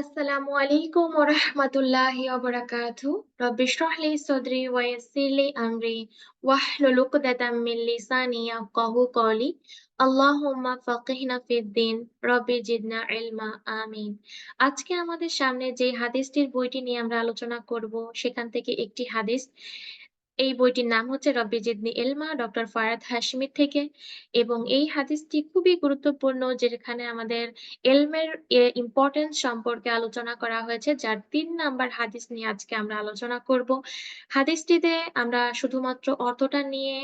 আসসালামু আলাইকুম ওয়া রাহমাতুল্লাহি ওয়া বারাকাতুহু। রব্বি ইশরাহ লি ওয়া উকদাতাম মিন লিসানি ইয়াফকাহু আল্লাহুম্মা ফাকিহনা জিদনা ইলমা, আমিন। আজকে আমাদের সামনে যে হাদিসটির বইটি নিয়ে আমরা আলোচনা করব, সেখান থেকে একটি হাদিস এই বইটির নাম হচ্ছে রব্বি জিদনি এলমা ডক্টর ফারাদ হাশমির থেকে। এবং এই হাদিসটি খুবই গুরুত্বপূর্ণ, যেখানে আমাদের এলমের ইম্পর্টেন্স সম্পর্কে আলোচনা করা হয়েছে, যার তিন নাম্বার হাদিস নিয়ে আজকে আমরা আলোচনা করব। হাদিসটিতে আমরা শুধুমাত্র অর্থটা নিয়ে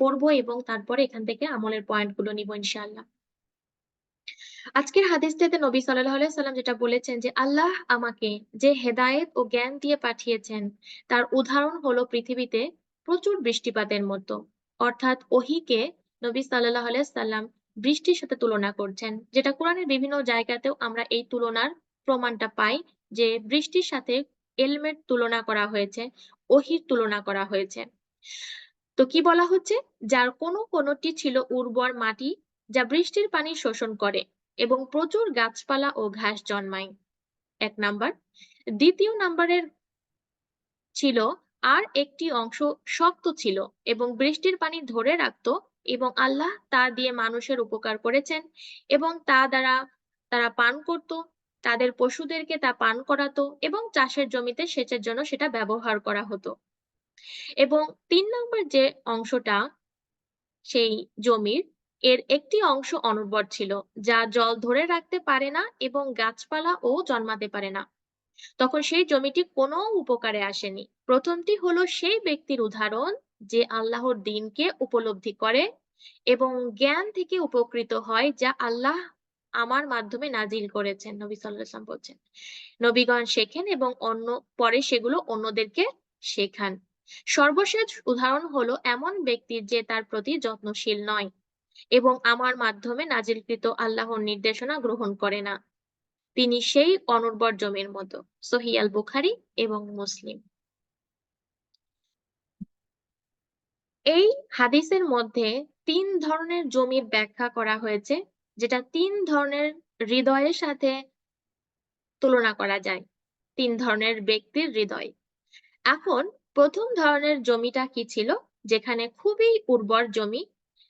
পড়ব এবং তারপরে এখান থেকে আমলের পয়েন্টগুলো নিব ইনশাআল্লাহ। আজকের হাদিসটাতে নবী আলাইহি সাল্লাম যেটা বলেছেন যে, আল্লাহ আমাকে যে হেদায়েত ও জ্ঞান দিয়ে পাঠিয়েছেন, তার উদাহরণ হলো পৃথিবীতে প্রচুর বৃষ্টিপাতের মতো। অর্থাৎ ওহিকে নবী আলাইহি সাল্লাম বৃষ্টির সাথে তুলনা করছেন, যেটা কোরআনের বিভিন্ন জায়গাতেও আমরা এই তুলনার প্রমাণটা পাই যে বৃষ্টির সাথে এলমের তুলনা করা হয়েছে, ওহির তুলনা করা হয়েছে। তো কি বলা হচ্ছে? যার কোনো কোনোটি ছিল উর্বর মাটি যা বৃষ্টির পানি শোষণ করে। এবং প্রচুর গাছপালা ও ঘাস জন্মায়। এক নাম্বার, দ্বিতীয় নাম্বারের ছিল, আর একটি অংশ শক্ত ছিল এবং বৃষ্টির পানি ধরে রাখত এবং আল্লাহ তা দিয়ে মানুষের উপকার করেছেন এবং তা দ্বারা তারা পান করত, তাদের পশুদেরকে তা পান করাতো এবং চাষের জমিতে সেচের জন্য সেটা ব্যবহার করা হতো। এবং তিন নম্বর যে অংশটা, সেই জমির এর একটি অংশ অনুর্বর ছিল, যা জল ধরে রাখতে পারে না এবং গাছপালা ও জন্মাতে পারে না। তখন সেই জমিটি কোনো উপকারে আসেনি। প্রথমটি হলো সেই ব্যক্তির উদাহরণ যে আল্লাহর দিনকে উপলব্ধি করে এবং জ্ঞান থেকে উপকৃত হয়, যা আল্লাহ আমার মাধ্যমে নাজিল করেছেন, নবী সাল্লাম বলছেন। নবীগণ শেখেন এবং অন্য, পরে সেগুলো অন্যদেরকে শেখান। সর্বশেষ উদাহরণ হলো এমন ব্যক্তির যে তার প্রতি যত্নশীল নয়। এবং আমার মাধ্যমে নাজিলকৃত আল্লাহর নির্দেশনা গ্রহণ করে না। তিনি সেই অনুর্বর জমির মতো, সহিয়াল বুখারি এবং মুসলিম। এই হাদিসের মধ্যে তিন ধরনের জমির ব্যাখ্যা করা হয়েছে, যেটা তিন ধরনের হৃদয়ের সাথে তুলনা করা যায়। তিন ধরনের ব্যক্তির হৃদয়। এখন প্রথম ধরনের জমিটা কি ছিল? যেখানে খুবই উর্বর জমি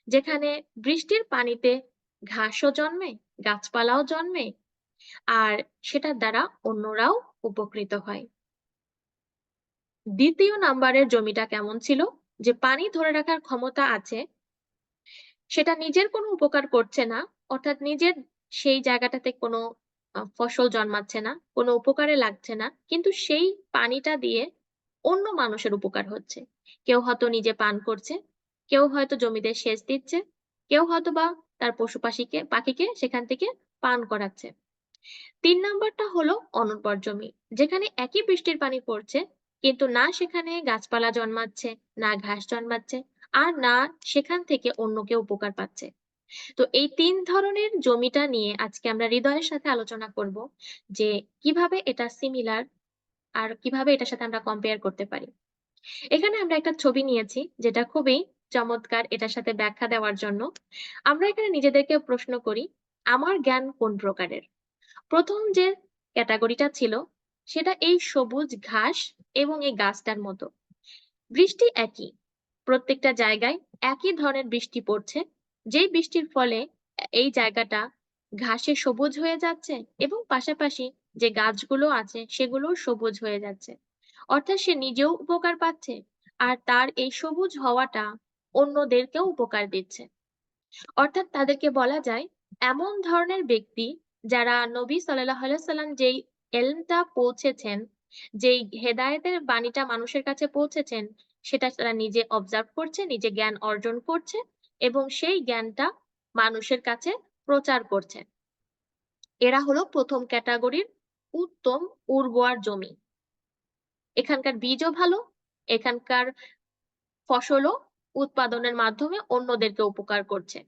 যেখানে বৃষ্টির পানিতে ঘাসও জন্মে, গাছপালাও জন্মে, আর সেটার দ্বারা অন্যরাও উপকৃত হয়। দ্বিতীয় নাম্বারের জমিটা কেমন ছিল? যে পানি ধরে রাখার ক্ষমতা আছে, সেটা নিজের কোনো উপকার করছে না, অর্থাৎ নিজের সেই জায়গাটাতে কোনো ফসল জন্মাচ্ছে না, কোনো উপকারে লাগছে না, কিন্তু সেই পানিটা দিয়ে অন্য মানুষের উপকার হচ্ছে। কেউ হয়তো নিজে পান করছে কেউ হয়তো জমিতে সেচ দিচ্ছে, কেউ হয়তো বা তার পশু পাখিকে পাখিকে সেখান থেকে পান করাচ্ছে। তিন নাম্বারটা হলো অনুর্বর জমি, যেখানে একই বৃষ্টির পানি পড়ছে, কিন্তু না সেখানে গাছপালা জন্মাচ্ছে, না ঘাস জন্মাচ্ছে, আর না সেখান থেকে অন্য কেউ উপকার পাচ্ছে। তো এই তিন ধরনের জমিটা নিয়ে আজকে আমরা হৃদয়ের সাথে আলোচনা করব যে কীভাবে এটা সিমিলার আর কীভাবে এটার সাথে আমরা কম্পেয়ার করতে পারি। এখানে আমরা একটা ছবি নিয়েছি, যেটা খুবই চমৎকার এটার সাথে ব্যাখ্যা দেওয়ার জন্য। আমরা এখানে নিজেদেরকে প্রশ্ন করি, আমার জ্ঞান কোন প্রকারের? প্রথম যে ক্যাটাগরিটা ছিল, সেটা এই সবুজ ঘাস এবং এই গাছটার মতো। বৃষ্টি একই, প্রত্যেকটা জায়গায় একই ধরনের বৃষ্টি পড়ছে, যেই বৃষ্টির ফলে এই জায়গাটা ঘাসে সবুজ হয়ে যাচ্ছে এবং পাশাপাশি যে গাছগুলো আছে সেগুলো সবুজ হয়ে যাচ্ছে। অর্থাৎ সে নিজেও উপকার পাচ্ছে, আর তার এই সবুজ হওয়াটা অন্যদেরকেও উপকার দিচ্ছে। অর্থাৎ তাদেরকে বলা যায়, এমন ধরনের ব্যক্তি যারা নবী সাল্লাম যেই এলমটা পৌঁছেছেন, যেই হেদায়েতের বাণীটা মানুষের কাছে পৌঁছেছেন, সেটা তারা নিজে অবজার্ভ করছে, নিজে জ্ঞান অর্জন করছে এবং সেই জ্ঞানটা মানুষের কাছে প্রচার করছে। এরা হলো প্রথম ক্যাটাগরির উত্তম উর্বর জমি। এখানকার বীজও ভালো, এখানকার ফসলও উৎপাদনের মাধ্যমে অন্যদেরকে উপকার করছে।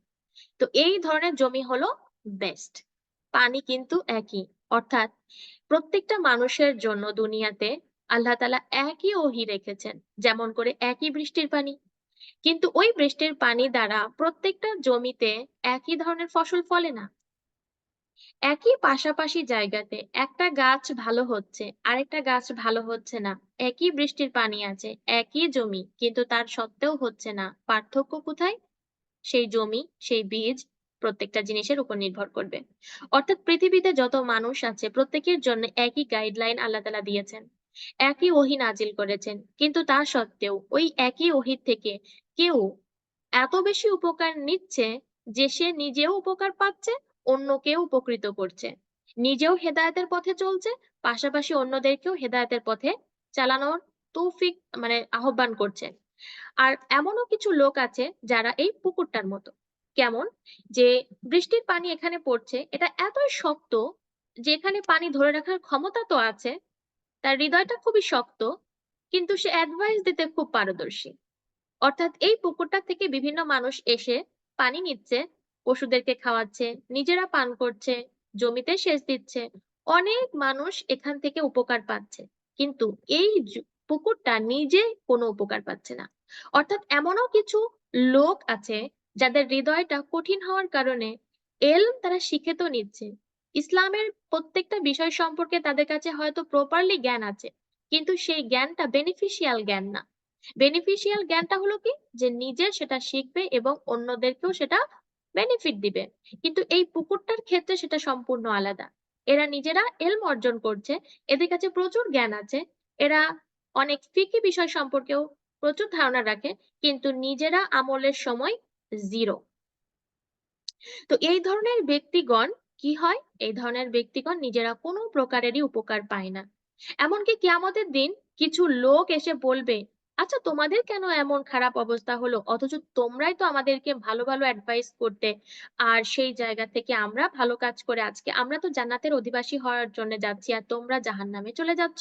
তো এই ধরনের জমি হলো বেস্ট পানি কিন্তু একই। অর্থাৎ প্রত্যেকটা মানুষের জন্য দুনিয়াতে আল্লাহ তালা একই ওহি রেখেছেন, যেমন করে একই বৃষ্টির পানি। কিন্তু ওই বৃষ্টির পানি দ্বারা প্রত্যেকটা জমিতে একই ধরনের ফসল ফলে না। একই পাশাপাশি জায়গাতে একটা গাছ ভালো হচ্ছে, আরেকটা গাছ ভালো হচ্ছে না। একই বৃষ্টির পানি আছে, একই জমি, কিন্তু তার সত্ত্বেও হচ্ছে না। পার্থক্য কোথায়? সেই জমি, সেই বীজ প্রত্যেকটা জিনিসের উপর নির্ভর করবে। অর্থাৎ পৃথিবীতে যত মানুষ আছে, প্রত্যেকের জন্য একই গাইডলাইন আল্লাহ তালা দিয়েছেন। একই ওহি নাজিল করেছেন, কিন্তু তা সত্ত্বেও ওই একই ওহির থেকে কেউ এত বেশি উপকার নিচ্ছে যে সে নিজেও উপকার পাচ্ছে? অন্যকেও উপকৃত করছে। নিজেও হেদায়েতের পথে চলছে, পাশাপাশি অন্যদেরকেও হেদায়েতের পথে চালানোর তৌফিক মানে আহ্বান করছে। আর এমনও কিছু লোক আছে যারা এই পুকুরটার মতো। কেমন? যে বৃষ্টির পানি এখানে পড়ছে, এটা এতই শক্ত যে এখানে পানি ধরে রাখার ক্ষমতা তো আছে, তার হৃদয়টা খুবই শক্ত, কিন্তু সে অ্যাডভাইস দিতে খুব পারদর্শী। অর্থাৎ এই পুকুরটা থেকে বিভিন্ন মানুষ এসে পানি নিচ্ছে পশুদেরকে খাওয়াচ্ছে, নিজেরা পান করছে, জমিতে সেচ দিচ্ছে। অনেক মানুষ এখান থেকে উপকার পাচ্ছে, কিন্তু এই পুকুরটা নিজে কোনো উপকার পাচ্ছে না। অর্থাৎ এমনও কিছু লোক আছে যাদের হৃদয়টা কঠিন হওয়ার কারণে এল তারা শিখে তো নিচ্ছে। ইসলামের প্রত্যেকটা বিষয় সম্পর্কে তাদের কাছে হয়তো প্রপারলি জ্ঞান আছে, কিন্তু সেই জ্ঞানটা বেনিফিশিয়াল জ্ঞান না। বেনিফিশিয়াল জ্ঞানটা হলো কি? যে নিজে সেটা শিখবে এবং অন্যদেরকেও সেটা বেনিফিট দিবে। কিন্তু এই পুকুরটার ক্ষেত্রে সেটা সম্পূর্ণ আলাদা। এরা নিজেরা এলম অর্জন করছে, এদের কাছে প্রচুর জ্ঞান আছে, এরা অনেক ফিকি বিষয় সম্পর্কেও প্রচুর ধারণা রাখে, কিন্তু নিজেরা আমলের সময় জিরো তো এই ধরনের ব্যক্তিগণ কি হয়? এই ধরনের ব্যক্তিগণ নিজেরা কোনো প্রকারেরই উপকার পায় না। এমনকি কিয়ামতের দিন কিছু লোক এসে বলবে আচ্ছা তোমাদের কেন এমন খারাপ অবস্থা হলো? অথচ তোমরাই তো আমাদেরকে ভালো ভালো অ্যাডভাইস করতে। আর সেই জায়গা থেকে আমরা ভালো কাজ করে আজকে আমরা তো জান্নাতের অধিবাসী হওয়ার জন্য যাচ্ছি আর তোমরা জাহান্নামে চলে যাচ্ছ।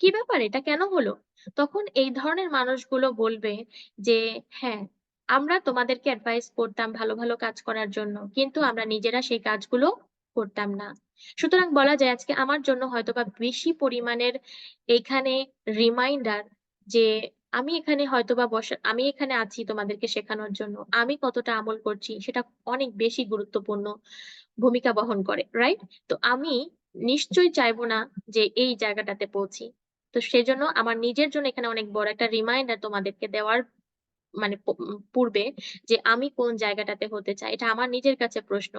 কি ব্যাপার? এটা কেন হলো? তখন এই ধরনের মানুষগুলো বলবে যে হ্যাঁ আমরা তোমাদেরকে অ্যাডভাইস করতাম ভালো ভালো কাজ করার জন্য, কিন্তু আমরা নিজেরা সেই কাজগুলো করতাম না। সুতরাং বলা যায় আজকে আমার জন্য হয়তোবা বেশি পরিমাণের এখানে রিমাইন্ডার যে আমি এখানে হয়তোবা বসা, আমি এখানে আছি তোমাদেরকে শেখানোর জন্য। আমি কতটা আমল করছি সেটা অনেক বেশি গুরুত্বপূর্ণ ভূমিকা বহন করে রাইট তো আমি নিশ্চয়ই চাইব না যে এই জায়গাটাতে পৌঁছি। তো সেজন্য আমার নিজের জন্য এখানে অনেক বড় একটা রিমাইন্ডার তোমাদেরকে দেওয়ার মানে পূর্বে যে আমি কোন জায়গাটাতে হতে চাই, এটা আমার নিজের কাছে প্রশ্ন।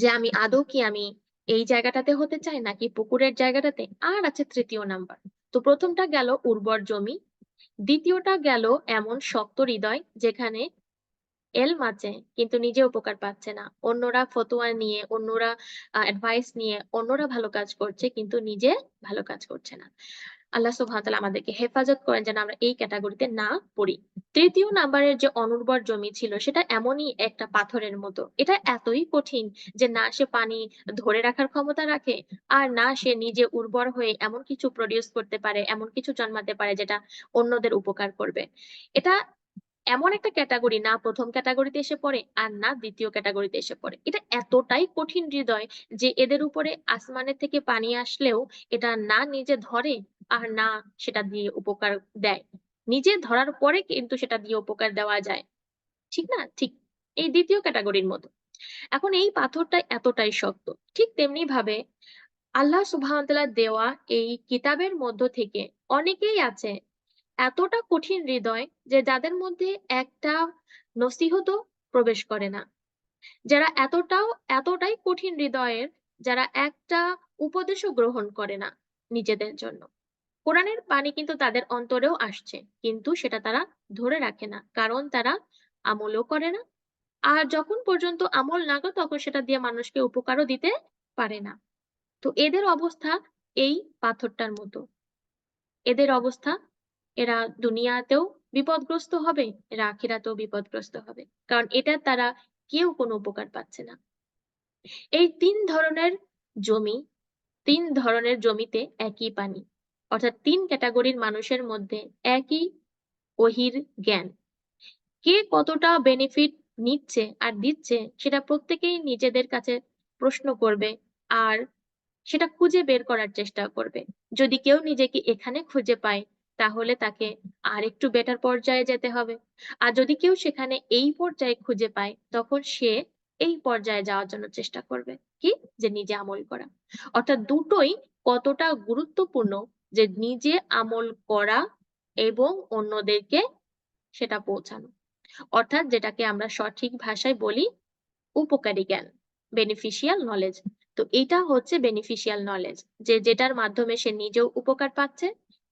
যে আমি আদৌ কি আমি এই জায়গাটাতে হতে চাই নাকি পুকুরের জায়গাটাতে? আর আছে তৃতীয় নাম্বার। তো প্রথমটা গেল উর্বর জমি, দ্বিতীয়টা গেল এমন শক্ত হৃদয় যেখানে এল আছে কিন্তু নিজে উপকার পাচ্ছে না। অন্যরা ফতোয়া নিয়ে, অন্যরা অ্যাডভাইস নিয়ে, অন্যরা ভালো কাজ করছে কিন্তু নিজে ভালো কাজ করছে না। আল্লাহ সুবহানাহু আমাদেরকে হেফাজত করেন যেন আমরা এই ক্যাটাগরিতে না পড়ি। তৃতীয় নাম্বারের যে অনুর্বর জমি ছিল, সেটা এমনই একটা পাথরের মতো। এটা এতই কঠিন যে না সে পানি ধরে রাখার ক্ষমতা রাখে আর না সে নিজে উর্বর হয়ে এমন কিছু প্রডিউস করতে পারে, এমন কিছু জন্মাতে পারে যেটা অন্যদের উপকার করবে। এটা এমন একটা ক্যাটাগরি না প্রথম ক্যাটাগরিতে এসে পড়ে আর না দ্বিতীয় ক্যাটাগরিতে এসে পড়ে। এটা এতটাই কঠিন হৃদয় যে এদের উপরে আসমানের থেকে পানি আসলেও এটা না নিজে ধরে আর না সেটা দিয়ে উপকার দেয়। নিজে ধরার পরে কিন্তু সেটা দিয়ে উপকার দেওয়া যায়। ঠিক না? ঠিক এই দ্বিতীয় ক্যাটাগরির মতো। এখন এই পাথরটা এতটাই শক্ত। ঠিক তেমনি ভাবে আল্লাহ সুবহানাহু দেওয়া এই কিতাবের মধ্য থেকে অনেকেই আছে এতটা কঠিন হৃদয় যে যাদের মধ্যে একটা নসিহত প্রবেশ করে না। যারা এতটাও, এতটাই কঠিন হৃদয়ের, যারা একটা উপদেশও গ্রহণ করে না নিজেদের জন্য। কোরআনের পানি কিন্তু তাদের অন্তরেও আসছে, কিন্তু সেটা তারা ধরে রাখে না, কারণ তারা আমলও করে না। আর যখন পর্যন্ত আমল না করে, তখন সেটা দিয়ে মানুষকে উপকারও দিতে পারে না। তো এদের অবস্থা এই পাথরটার মতো। এদের অবস্থা, এরা দুনিয়াতেও বিপদগ্রস্ত হবে, এরা আখিরাতেও বিপদগ্রস্ত হবে, কারণ এটা তারা কেউ কোনো উপকার পাচ্ছে না। এই তিন ধরনের জমি, তিন ধরনের জমিতে একই পানি অর্থাৎ তিন ক্যাটাগরির মানুষের মধ্যে একই ওহির জ্ঞান কে কতটা বেনিফিট নিচ্ছে আর দিচ্ছে সেটা প্রত্যেকেই নিজেদের কাছে প্রশ্ন করবে আর সেটা খুঁজে বের করার চেষ্টা করবে যদি কেউ নিজেকে এখানে খুঁজে পায় তাহলে তাকে আর একটু বেটার পর্যায়ে যেতে হবে আর যদি কেউ সেখানে এই পর্যায়ে খুঁজে পায় তখন সে এই পর্যায়ে যাওয়ার জন্য চেষ্টা করবে। কি? যে নিজে আমল করা। অর্থাৎ দুটোই কতটা গুরুত্বপূর্ণ যে নিজে আমল করা এবং অন্যদেরকে সেটা পৌঁছানো। অর্থাৎ যেটাকে আমরা সঠিক ভাষায় বলি উপকারী জ্ঞান, বেনিফিশিয়াল নলেজ তো এটা হচ্ছে বেনিফিশিয়াল নলেজ যে যেটার মাধ্যমে সে নিজেও উপকার পাচ্ছে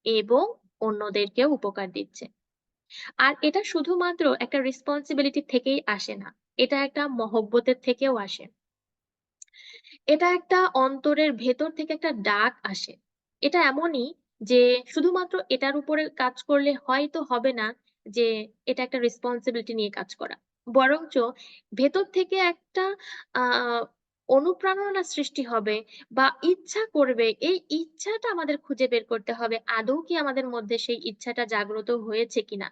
এবং অন্যদেরকেও উপকার দিচ্ছে। আর এটা শুধুমাত্র একটা রেসপন্সিবিলিটি থেকেই আসে না। এটা একটা মহব্বতের থেকেও আসে। এটা একটা অন্তরের ভেতর থেকে একটা ডাক আসে। এটা এমনই যে শুধুমাত্র এটার উপরে কাজ করলে হয়তো হবে না যে এটা একটা রেসপন্সিবিলিটি নিয়ে কাজ করা। বরঞ্চ ভেতর থেকে একটা আ অনুপ্রেরণা সৃষ্টি হবে বা ইচ্ছা করবে। এই ইচ্ছাটা আমাদের খুঁজে বের করতে হবে। আদৌ কি আমাদের মধ্যে সেই ইচ্ছাটা জাগ্রত হয়েছে কিনা?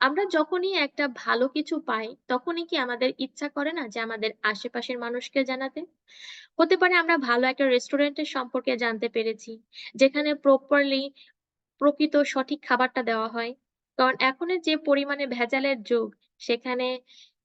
আমরা যখনই একটা ভালো কিছু পাই, তখনই কি আমাদের ইচ্ছা করে না যে আমাদের আশেপাশের মানুষকে জানাতে? হতে পারে আমরা ভালো একটা রেস্টুরেন্টের সম্পর্কে জানতে পেরেছি, যেখানে প্রপারলি প্রকৃত সঠিক খাবারটা দেওয়া হয়। কারণ এখনের যে পরিমাণে ভেজালের যুগ, সেখানে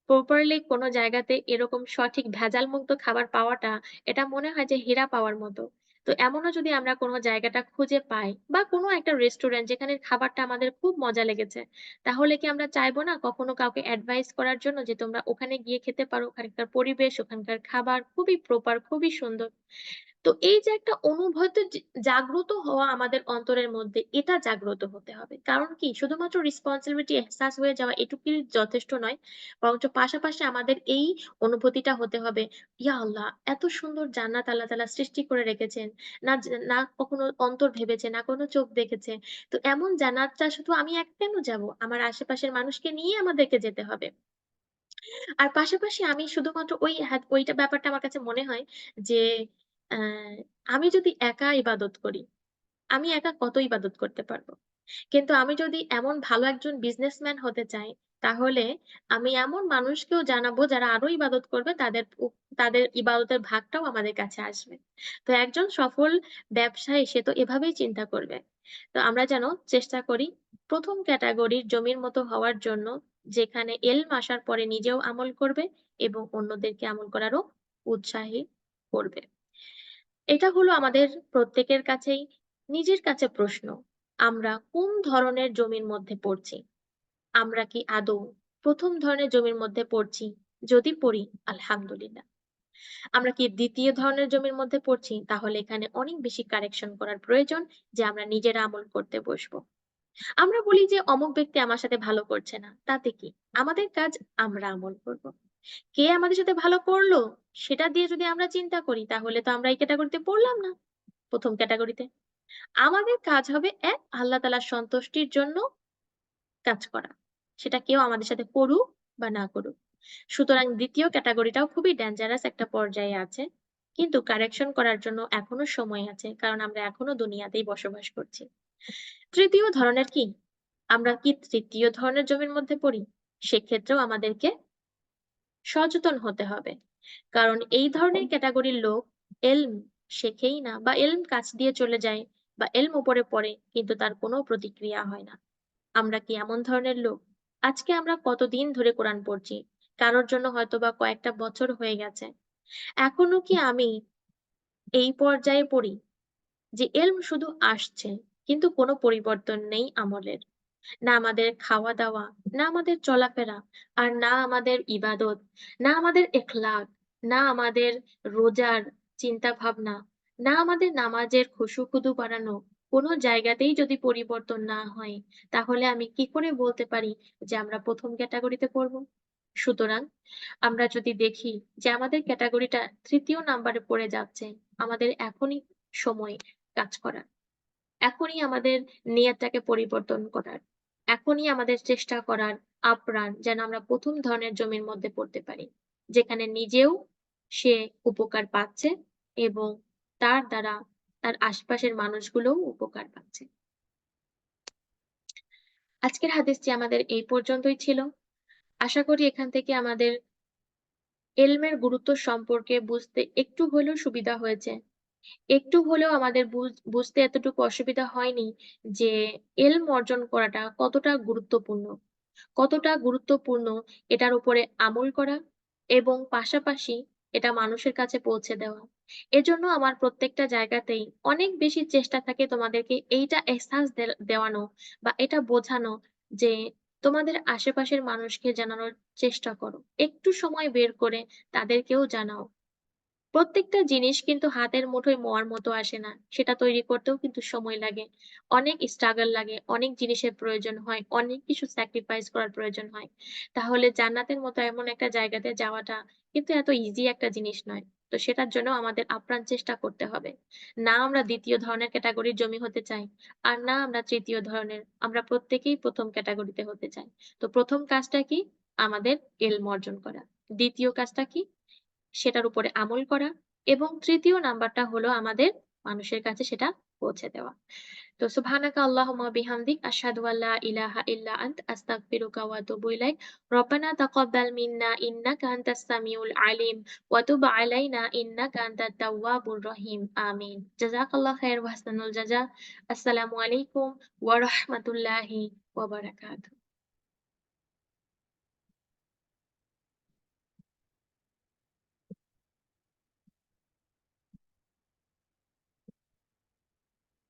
প্রপারলি কোনো জায়গাতে এরকম সঠিক ভেজালমুক্ত খাবার পাওয়াটা, এটা মনে হয় যে হীরা পাওয়ার মতো। তো এমনও যদি আমরা কোনো জায়গাটা খুঁজে পাই বা কোনো একটা রেস্টুরেন্ট যেখানে খাবারটা আমাদের খুব মজা লেগেছে, তাহলে কি আমরা চাইব না কখনো কাউকে অ্যাডভাইস করার জন্য যে তোমরা ওখানে গিয়ে খেতে পারো। ওখানকার পরিবেশ, ওখানকার খাবার খুবই প্রপার, খুবই সুন্দর। তো এই যে একটা অনুভূতি জাগ্রত হওয়া আমাদের অন্তরের মধ্যে, এটা জাগ্রত হতে হবে। কারণ কি? শুধুমাত্র রেসপন্সিবিলিটি এহসাস হয়ে যাওয়া এটুকুই যথেষ্ট নয়। বরঞ্চ পাশাপাশি আমাদের এই অনুভূতিটা হতে হবে, ইয়া আল্লাহ! এত সুন্দর জান্নাত আল্লাহ তাআলা সৃষ্টি করে রেখেছেন। না না কখনো অন্তর ভেবেছে, না কোনো চোখ দেখেছে। তো এমন জান্নাতটা শুধু আমি এক কেন যাব? আমার আশেপাশের মানুষকে নিয়ে আমাদেরকে যেতে হবে। আর পাশাপাশি আমি শুধুমাত্র ওই ওইটা ব্যাপারটা আমার কাছে মনে হয় যে আমি যদি একা ইবাদত করি, আমি একা কত ইবাদত করতে পারব? কিন্তু আমি যদি এমন ভালো একজন বিজনেসম্যান হতে চাই, তাহলে আমি এমন মানুষকেও জানাব যারা আরও ইবাদত করবে তাদের তাদের ইবাদতের ভাগটাও আমাদের কাছে আসবে। তো একজন সফল ব্যবসায়ী সে তো এভাবেই চিন্তা করবে। তো আমরা যেন চেষ্টা করি প্রথম ক্যাটাগরির জমির মতো হওয়ার জন্য যেখানে এলম আসার পরে নিজেও আমল করবে এবং অন্যদেরকে আমল করারও উৎসাহী করবে। এটা হলো আমাদের প্রত্যেকের কাছেই নিজের কাছে প্রশ্ন। আমরা কোন ধরনের জমির মধ্যে পড়ছি? আমরা কি আদৌ প্রথম ধরনের জমির মধ্যে পড়ছি? যদি পড়ি, আলহামদুলিল্লাহ। আমরা কি দ্বিতীয় ধরনের জমির মধ্যে পড়ছি? তাহলে এখানে অনেক বেশি কারেকশন করার প্রয়োজন যে আমরা নিজেরা আমল করতে বসবো। আমরা বলি যে অমুক ব্যক্তি আমার সাথে ভালো করছে না। তাতে কি? আমাদের কাজ আমরা আমল করব। কে আমাদের সাথে ভালো করল? সেটা দিয়ে যদি আমরা চিন্তা করি, তাহলে তো আমরা এই ক্যাটাগরিতে পড়লাম না। প্রথম ক্যাটাগরিতে আমাদের কাজ হবে এক, আল্লাহ তাআলার সন্তুষ্টির জন্য কাজ করা। সেটা কেউ আমাদের সাথে করুক বা না করুক। সুতরাং দ্বিতীয় ক্যাটাগরিটাও খুবই ডেঞ্জারাস একটা পর্যায়ে আছে। কিন্তু কারেকশন করার জন্য এখনও সময় আছে। কারণ আমরা এখনও দুনিয়াতেই বসবাস করছি। তৃতীয় ধরনের কি? আমরা কি তৃতীয় ধরনের জমির মধ্যে পড়ি? সেক্ষেত্রেও আমাদেরকে সচেতন হতে হবে। কারণ এই ধরনের ক্যাটেগরির লোক এলম শেখেই না বা এলম কাছ দিয়ে চলে যায় বা এলম উপরে পড়ে কিন্তু তার কোনো প্রতিক্রিয়া হয় না। আমরা কি এমন ধরনের লোক? আজকে আমরা কতদিন ধরে কোরআন পড়ছি। কারোর জন্য হয়তো বা কয়েকটা বছর হয়ে গেছে। এখনও কি আমি এই পর্যায়ে পড়ি যে এলম শুধু আসছে কিন্তু কোনো পরিবর্তন নেই আমলের। না আমাদের খাওয়া-দাওয়া, না আমাদের চলাফেরা, আর না আমাদের ইবাদত, না আমাদের এখলাক, না আমাদের রোজার চিন্তা ভাবনা না আমাদের নামাজের খুশু-খুদু বাড়ানো, কোনো জায়গাতেই যদি পরিবর্তন না হয়, তাহলে আমি কি করে বলতে পারি যে আমরা ১ম ক্যাটেগরিতে পড়ব? সুতরাং আমরা যদি দেখি যে আমাদের ক্যাটাগরিটা তৃতীয় নাম্বারে পড়ে যাচ্ছে, আমাদের এখনই সময় কাজ করার। এখনই আমাদের নিয়তটাকে পরিবর্তন করার। এখনই আমাদের চেষ্টা করার আপ্রাণ যেন আমরা প্রথম ধরনের জমির মধ্যে পড়তে পারি। যেখানে নিজেও সে উপকার পাচ্ছে এবং তার দ্বারা তার আশপাশের মানুষগুলোও উপকার পাচ্ছে। আজকের হাদিসটি আমাদের এই পর্যন্তই ছিল। আশা করি এখান থেকে আমাদের এলমের গুরুত্ব সম্পর্কে বুঝতে একটু হলেও সুবিধা হয়েছে। একটু হলেও আমাদের বুঝ, বুঝতে এতটুকু অসুবিধা হয়নি যে এলম অর্জন করাটা কতটা গুরুত্বপূর্ণ। কতটা গুরুত্বপূর্ণ এটার উপরে আমল করা এবং পাশাপাশি এটা মানুষের কাছে পৌঁছে দেওয়া। এজন্য আমার প্রত্যেকটা জায়গাতেই অনেক বেশি চেষ্টা থাকে তোমাদেরকে এইটা এহসাস দেওয়ানো বা এটা বোঝানো যে তোমাদের আশেপাশের মানুষকে জানানোর চেষ্টা করো। একটু সময় বের করে তাদেরকেও জানাও। প্রত্যেকটা জিনিস কিন্তু হাতের মুঠোয় মোয়ার মতো আসে না। সেটা তৈরি করতেও কিন্তু সময় লাগে। অনেক struggle লাগে, অনেক জিনিসের প্রয়োজন হয়, অনেক কিছু স্যাক্রিফাইস করার প্রয়োজন হয়। তাহলে জান্নাতের মতো এমন একটা জায়গাতে যাওয়াটা কিন্তু এত ইজি একটা জিনিস নয়। তো সেটার জন্য আমাদের আপ্রাণ চেষ্টা করতে হবে। না আমরা ২য় ধরনের ক্যাটেগরির জমি হতে চাই, আর না আমরা তৃতীয় ধরনের। আমরা প্রত্যেকেই ১ম ক্যাটেগরিতে হতে চাই। তো প্রথম কাজটা কি? আমাদের ইলম অর্জন করা। দ্বিতীয় কাজটা কি? সেটার উপরে আমল করা এবং ৩য় নাম্বারটা হলো আমাদের মানুষের কাছে সেটা পৌঁছে দেওয়া। তো সুবহানাকা আল্লাহুম্মা বিহামদিক, আশহাদু আল্লা ইলাহা ইল্লা আন্ত, আস্তাগফিরুকা ওয়া আতুবু ইলাইক। রব্বানা তাকাব্বাল মিন্না, ইন্নাকা আনতাস সামিউল আলিম, ওয়া তুব আলাইনা, ইন্নাকা আনতাত তাওয়াবুর রহিম। আমিন। জাযাকাল্লাহু খাইর ওয়া আহসানুল জাযা। আসসালামু আলাইকুম ওয়া রাহমাতুল্লাহি ওয়া বারাকাতুহু।